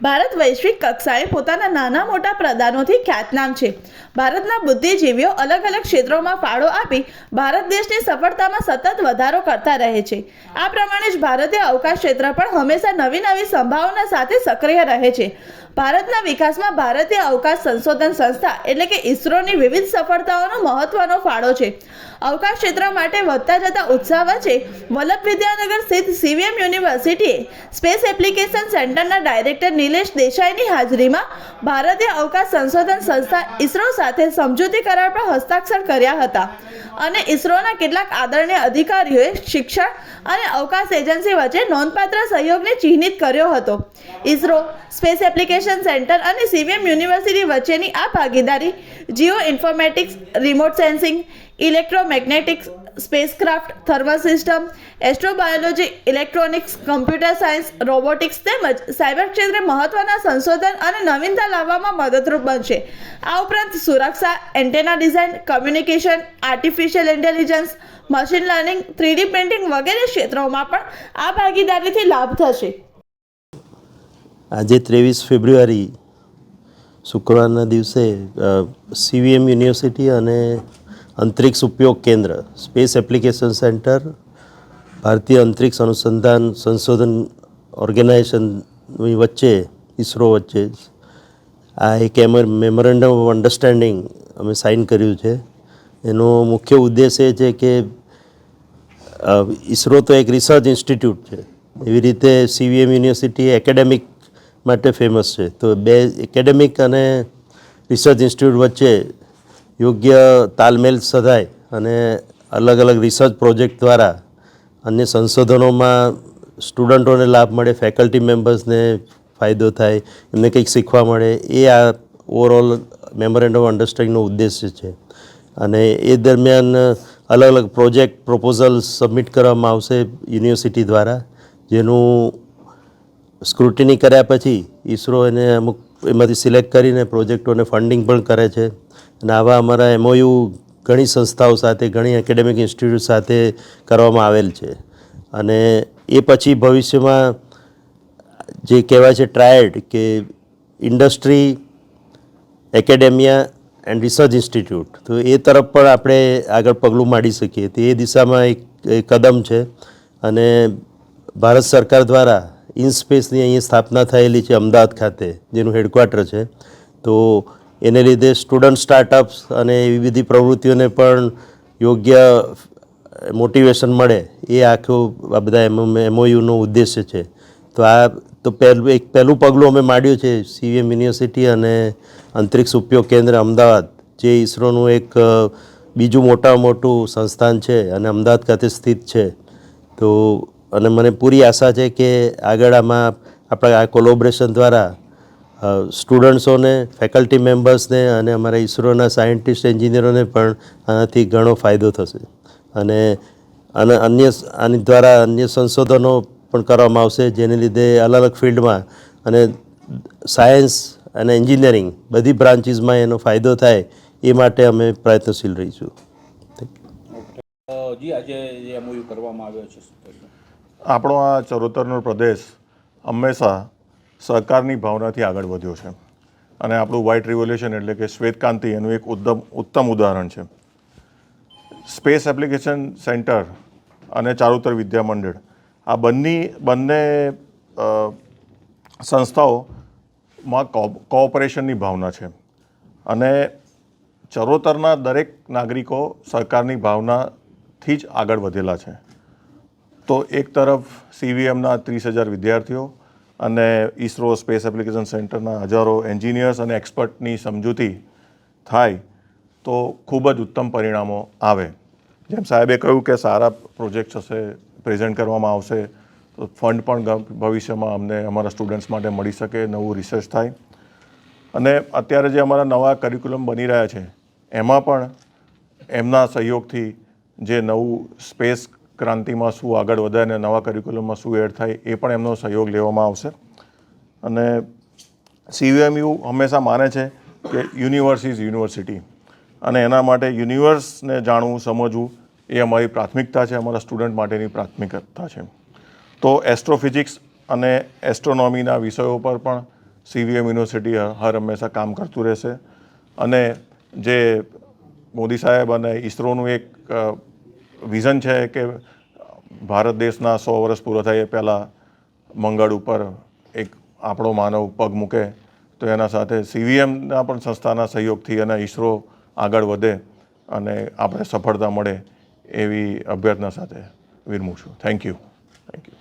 ભારત વૈશ્વિક કક્ષાએ પોતાના નાના મોટા પ્રદાનોથી ખ્યાતનામ છે. ભારતના બુદ્ધિજીવીઓ અલગ અલગ ક્ષેત્રોમાં ફાળો આપી ભારત દેશની સફળતામાં સતત વધારો કરતા રહે છે. આ પ્રમાણે જ ભારતીય અવકાશ ક્ષેત્ર પણ હંમેશા નવી નવી સંભાવના સાથે સક્રિય રહે છે. ભારતના વિકાસમાં ભારતીય અવકાશ સંશોધન સંસ્થા એટલે કે ઇસરોની વિવિધ સફળતાઓનો મહત્વનો ફાળો છે. અવકાશ ક્ષેત્ર માટે વધતા જતા ઉત્સાહ વચ્ચે વલ્લભ વિદ્યાનગર સ્થિત સીવીએમ યુનિવર્સિટીએ સ્પેસ એપ્લિકેશન સેન્ટરના ડાયરેક્ટર નિલેશ દેસાઈની હાજરીમાં ભારતીય અવકાશ સંશોધન સંસ્થા ઇસરો સાથે સમજૂતી કરાર પર હસ્તાક્ષર કર્યા હતા. અને ઇસરોના કેટલાક આદરણીય અધિકારીઓએ શિક્ષણ અને અવકાશ એજન્સી વચ્ચે નોંધપાત્ર સહયોગને ચિહ્નિત કર્યો હતો. ઇસરો સ્પેસ એપ્લિકેશન સેન્ટર અને સીવીએમ યુનિવર્સિટી વચ્ચેની આ ભાગીદારી geoinformatics remote sensing electromagnetics, spacecraft, thermal system, astrobiology, electronics, computer science, robotics તેમજ સાયબર ક્ષેત્રે મહત્વના સંશોધન અને નવીનતા લાવવામાં મદદરૂપ બનશે. આ ઉપરાંત સુરક્ષા, antenna design, communication, artificial intelligence, machine learning, three D printing વગેરે ક્ષેત્રોમાં પણ આ ભાગીદારીથી લાભ થશે. આજે ત્રેવીસ ફેબ્રુઆરી, શુક્રવારના દિવસે સીવીએમ યુનિવર્સિટી અને અંતરિક્ષ ઉપયોગ કેન્દ્ર સ્પેસ એપ્લિકેશન સેન્ટર ભારતીય અંતરિક્ષ અનુસંધાન સંશોધન ઓર્ગેનાઇઝેશનની વચ્ચે, ઇસરો વચ્ચે આ એક મેમોરેન્ડમ ઓફ અન્ડરસ્ટેન્ડિંગ અમે સાઇન કર્યું છે. એનો મુખ્ય ઉદ્દેશ એ છે કે ઇસરો તો એક રિસર્ચ ઇન્સ્ટિટ્યૂટ છે. એવી રીતે સીવીએમ યુનિવર્સિટી એકેડેમિક માટે ફેમસ છે. તો બે એકેડેમિક અને રિસર્ચ ઇન્સ્ટિટ્યૂટ વચ્ચે યોગ્ય તાલમેલ સધાય અને અલગ અલગ રિસર્ચ પ્રોજેક્ટ દ્વારા અન્ય સંશોધનોમાં સ્ટુડન્ટોને લાભ મળે ફેકલ્ટી મેમ્બર્સને ફાયદો થાય, એમને કંઈક શીખવા મળે, એ આ ઓવરઓલ મેમોરેન્ડમ અન્ડરસ્ટેન્ડિંગનો ઉદ્દેશ્ય છે. અને એ દરમિયાન અલગ અલગ પ્રોજેક્ટ પ્રપોઝલ સબમિટ કરવામાં આવશે યુનિવર્સિટી દ્વારા, જેનું સ્ક્રુટિની કર્યા પછી ઇસરો એને અમુક એમાંથી સિલેક્ટ કરીને પ્રોજેક્ટોને ફંડિંગ પણ કરે છે. અને આવા અમારા એમઓયુ ઘણી સંસ્થાઓ સાથે, ઘણી એકેડેમિક ઇન્સ્ટિટ્યૂટ સાથે કરવામાં આવેલ છે. અને એ પછી ભવિષ્યમાં જે કહેવાય છે ટ્રાયડ કે industry academia and research institute તો એ તરફ પણ આપણે આગળ પગલું માંડી શકીએ. તો એ દિશામાં એક કદમ છે. અને ભારત સરકાર દ્વારા ઇનસ્પેસની અહીં સ્થાપના થયેલી છે અમદાવાદ ખાતે, જેનું હેડક્વાર્ટર છે. તો એને લીધે સ્ટુડન્ટ સ્ટાર્ટઅપ્સ અને એવી બધી પ્રવૃત્તિઓને પણ યોગ્ય મોટિવેશન મળે એ આખું આ બધા એમઓયુનો ઉદ્દેશ્ય છે. તો આ તો પહેલું, એક પહેલું પગલું અમે માંડ્યું છે સીવીએમ યુનિવર્સિટી અને અંતરિક્ષ ઉપયોગ કેન્દ્ર અમદાવાદ, જે ઇસરોનું એક બીજું મોટામાં મોટું સંસ્થાન છે અને અમદાવાદ ખાતે સ્થિત છે. તો અને મને પૂરી આશા છે કે આગળ આમાં આપણા આ કોલોબરેશન દ્વારા સ્ટુડન્ટ્સોને ફેકલ્ટી મેમ્બર્સને અને અમારા ઇસરોના સાયન્ટિસ્ટ એન્જિનિયરોને પણ આનાથી ઘણો ફાયદો થશે. અને અને અન્ય આની દ્વારા અન્ય સંશોધનો પણ કરવામાં આવશે જેને લીધે અલગ અલગ ફિલ્ડમાં અને સાયન્સ અને એન્જિનિયરિંગ બધી બ્રાન્ચીસમાં એનો ફાયદો થાય એ માટે અમે પ્રયત્નશીલ રહીશું. જી આજે જે કરવામાં આવ્યો છે આપણો આ ચરોતરનો પ્રદેશ હંમેશા સહકારની ભાવનાથી આગળ વધ્યો છે. અને આપણું વ્હાઇટ રિવોલ્યુશન એટલે કે શ્વેતક્રાંતિ એનું એક ઉત્તમ ઉત્તમ ઉદાહરણ છે. સ્પેસ એપ્લિકેશન સેન્ટર અને ચારુતર વિદ્યા મંડળ, આ બંને બંને સંસ્થાઓમાં કોઓપરેશનની ભાવના છે. અને ચરોતરના દરેક નાગરિકો સરકારની ભાવનાથી જ આગળ વધેલા છે. તો એક તરફ સીવીએમના ત્રીસ હજાર વિદ્યાર્થીઓ અને ઇસરો સ્પેસ એપ્લિકેશન સેન્ટરના હજારો એન્જિનિયર્સ અને એક્સપર્ટની સમજૂતી થાય તો ખૂબ જ ઉત્તમ પરિણામો આવે. જેમ સાહેબે કહ્યું કે સારા પ્રોજેક્ટ્સ હશે પ્રેઝન્ટ કરવામાં આવશે, તો ફંડ પણ ભવિષ્યમાં અમને અમારા સ્ટુડન્ટ્સ માટે મળી શકે, નવું રિસર્ચ થાય. અને અત્યારે જે અમારા નવા કરિક્યુલમ બની રહ્યા છે, એમાં પણ એમના સહયોગથી જે નવું સ્પેસ ક્રાંતિમાં શું આગળ વધે અને નવા કરિક્યુલમમાં શું એડ થાય એ પણ એમનો સહયોગ લેવામાં આવશે. અને સીવીએમયુ હંમેશા માને છે કે યુનિવર્સ ઇઝ યુનિવર્સિટી અને એના માટે યુનિવર્સને જાણવું, સમજવું એ અમારી પ્રાથમિકતા છે, અમારા સ્ટુડન્ટ માટેની પ્રાથમિકતા છે. તો એસ્ટ્રોફિઝિક્સ અને એસ્ટ્રોનોમીના વિષયો પર પણ સીવીએમ યુનિવર્સિટી હર હંમેશા કામ કરતું રહેશે. અને જે મોદી સાહેબ અને ઈસરોનું એક વિઝન છે કે ભારત દેશના સો વર્ષ પૂરો થાય એ પહેલાં મંગળ ઉપર એક આપણો માનવ પગ મૂકે, તો એના સાથે સીવીએમના પણ સંસ્થાના સહયોગથી અને ઈસરો આગળ વધે અને આપણે સફળતા મળે એવી અભ્યર્થના સાથે વિરમું છું. Thank you thank you